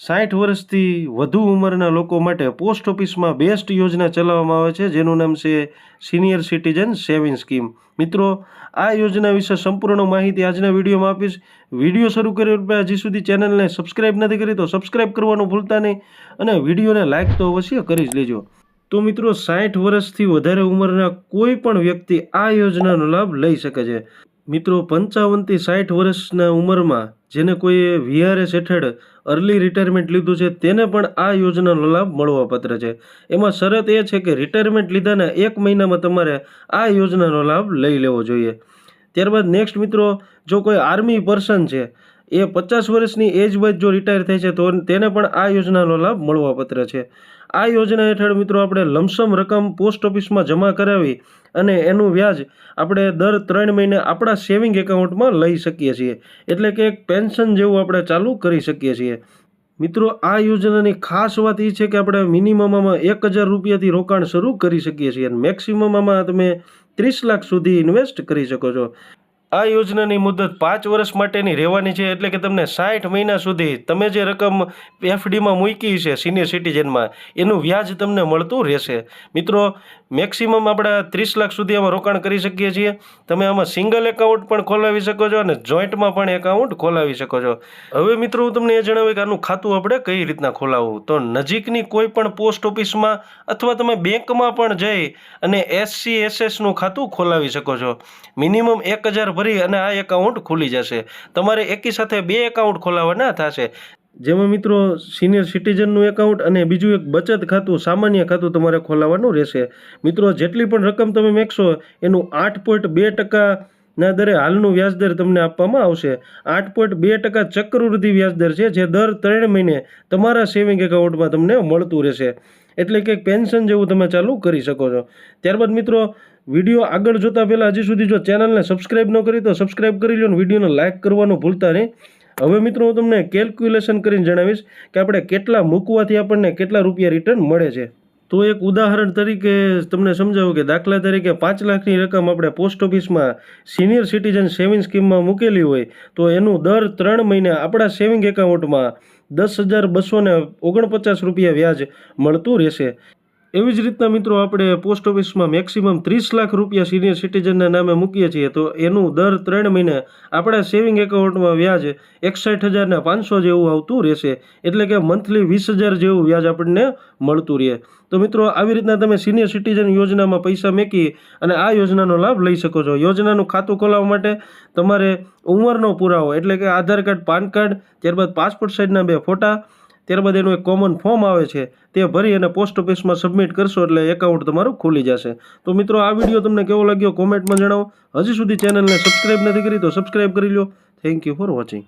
સાઠ વર્ષથી વધુ ઉંમરના લોકો માટે પોસ્ટ ઓફિસમાં બેસ્ટ યોજના ચલાવવામાં આવે છે, જેનું નામ છે સિનિયર સિટીઝન સેવિંગ સ્કીમ. મિત્રો, આ યોજના વિશે સંપૂર્ણ માહિતી આજના વિડીયોમાં આપીશ. વીડિયો શરૂ કર્યા હજી સુધી ચેનલને સબસ્ક્રાઇબ નથી કરી તો સબસ્ક્રાઇબ કરવાનું ભૂલતા નહીં અને વિડીયોને લાઇક તો અવશ્ય કરી જ લેજો. તો મિત્રો, સાઠ વર્ષથી વધારે ઉંમરના કોઈ પણ વ્યક્તિ આ યોજનાનો લાભ લઈ શકે છે. મિત્રો પંચાવનથી સાઠ વર્ષના ઉંમરમાં જેને કોઈએ વીઆરએસ હેઠળ અર્લી રિટાયરમેન્ટ લીધું છે, તેને પણ આ યોજનાનો લાભ મળવાપાત્ર છે. એમાં શરત એ છે કે રિટાયરમેન્ટ લીધાના એક મહિનામાં તમારે આ યોજનાનો લાભ લઈ લેવો જોઈએ. ત્યારબાદ નેક્સ્ટ મિત્રો, જો કોઈ આર્મી પર્સન છે એ પચાસ વર્ષની એજ બાદ જો રિટાયર થાય છે, તો તેને પણ આ યોજનાનો લાભ મળવાપાત્ર છે. આ યોજના હેઠળ મિત્રો આપણે લમસમ રકમ પોસ્ટ ઓફિસમાં જમા કરાવી અને એનું વ્યાજ આપણે દર ત્રણ મહિને આપણા સેવિંગ એકાઉન્ટમાં લઈ શકીએ છીએ. એટલે કે એક પેન્શન જેવું આપણે ચાલુ કરી શકીએ છીએ. મિત્રો, આ યોજનાની ખાસ વાત એ છે કે આપણે મિનિમમમાં એક હજાર રૂપિયાથી રોકાણ શરૂ કરી શકીએ છીએ અને મેક્સિમમમાં તમે ત્રીસ લાખ સુધી ઇન્વેસ્ટ કરી શકો છો. આ યોજનાની મુદત પાંચ વર્ષ માટેની રહેવાની છે એટલે કે તમને સાઠ મહિના સુધી તમે જે રકમ એફડીમાં મૂકી છે સિનિયર સિટીઝનમાં, એનું વ્યાજ તમને મળતું રહેશે. મિત્રો, મેક્સિમમ આપણે ત્રીસ લાખ સુધી આમાં રોકાણ કરી શકીએ છીએ. તમે આમાં સિંગલ એકાઉન્ટ પણ ખોલાવી શકો છો અને જોઈન્ટમાં પણ એકાઉન્ટ ખોલાવી શકો છો. હવે મિત્રો, હું તમને એ જણાવ્યું કે આનું ખાતું આપણે કઈ રીતના ખોલાવવું? તો નજીકની કોઈ પણ પોસ્ટ ઓફિસમાં અથવા તમે બેંકમાં પણ જઈ અને એસસી, એસએસનું ખાતું ખોલાવી શકો છો. મિનિમમ એક હજાર ભરી અને આ એકાઉન્ટ ખુલી જશે. તમારે એકી સાથે બે એકાઉન્ટ ખોલાવવાના થશે. જેમાં મિત્રો સિનિયર સિટીઝનનું એકાઉન્ટ અને બીજું એક બચત ખાતું, સામાન્ય ખાતું તમારે ખોલાવવાનું રહેશે. મિત્રો, જેટલી પણ રકમ તમે મેકશો, એનું આઠ પોઈન્ટ બે ટકાના દરે હાલનું વ્યાજદર તમને આપવામાં આવશે. આઠ પોઈન્ટ બે ટકા ચક્રવૃદ્ધિ વ્યાજદર છે, જે દર ત્રણ મહિને તમારા સેવિંગ એકાઉન્ટમાં તમને મળતું રહેશે. એટલે કે પેન્શન જેવું તમે ચાલુ કરી શકો છો. ત્યારબાદ મિત્રો, વીડિયો આગળ જોતા પહેલાં હજી સુધી જો ચેનલને સબસ્ક્રાઇબ ન કરી તો સબસ્ક્રાઇબ કરી લો અને વિડીયોને લાઇક કરવાનું ભૂલતા નહીં. હવે મિત્રો, હું તમને કેલ્ક્યુલેશન કરીને જણાવીશ કે આપણે કેટલા મૂકવાથી આપણને કેટલા રૂપિયા રિટર્ન મળે છે. તો એક ઉદાહરણ તરીકે તમને સમજાવું કે દાખલા તરીકે પાંચ લાખની રકમ આપણે પોસ્ટ ઓફિસમાં સિનિયર સિટીઝન સેવિંગ સ્કીમમાં મૂકેલી હોય, તો એનું દર ત્રણ મહિને આપણા સેવિંગ એકાઉન્ટમાં દસ હજાર બસો ઓગણપચાસ રૂપિયા વ્યાજ મળતું રહેશે. એવી જ રીતના મિત્રો આપણે પોસ્ટ ઓફિસમાં મેક્સિમમ ત્રીસ લાખ રૂપિયા સિનિયર સિટીઝનના નામે મૂકીએ છીએ, તો એનું દર ત્રણ મહિને આપણા સેવિંગ એકાઉન્ટમાં વ્યાજ એકસઠ હજારને પાંચસો જેવું આવતું રહેશે. એટલે કે મંથલી વીસ હજાર જેવું વ્યાજ આપણને મળતું રહે. તો મિત્રો, આવી રીતના તમે સિનિયર સિટીઝન યોજનામાં પૈસા મેકી અને આ યોજનાનો લાભ લઈ શકો છો. યોજનાનું ખાતું ખોલાવવા માટે તમારે ઉંમરનો પુરાવો, એટલે કે આધાર કાર્ડ, પાન કાર્ડ, ત્યારબાદ પાસપોર્ટ સાઇઝના બે ફોટા ત્યારબાદ એનું એક કોમન ફોર્મ આવે છે, તે ભરી અને પોસ્ટ ઓફિસમાં સબમિટ કરશો એટલે એકાઉન્ટ તમારું ખુલી જશે. તો મિત્રો, આ વીડિયો તમને કેવો લાગ્યો? કોમેન્ટમાં જણાવો. હજી સુધી ચેનલને સબસ્ક્રાઇબ નથી કરી તો સબસ્ક્રાઈબ કરી લો થેન્ક યુ ફોર વોચિંગ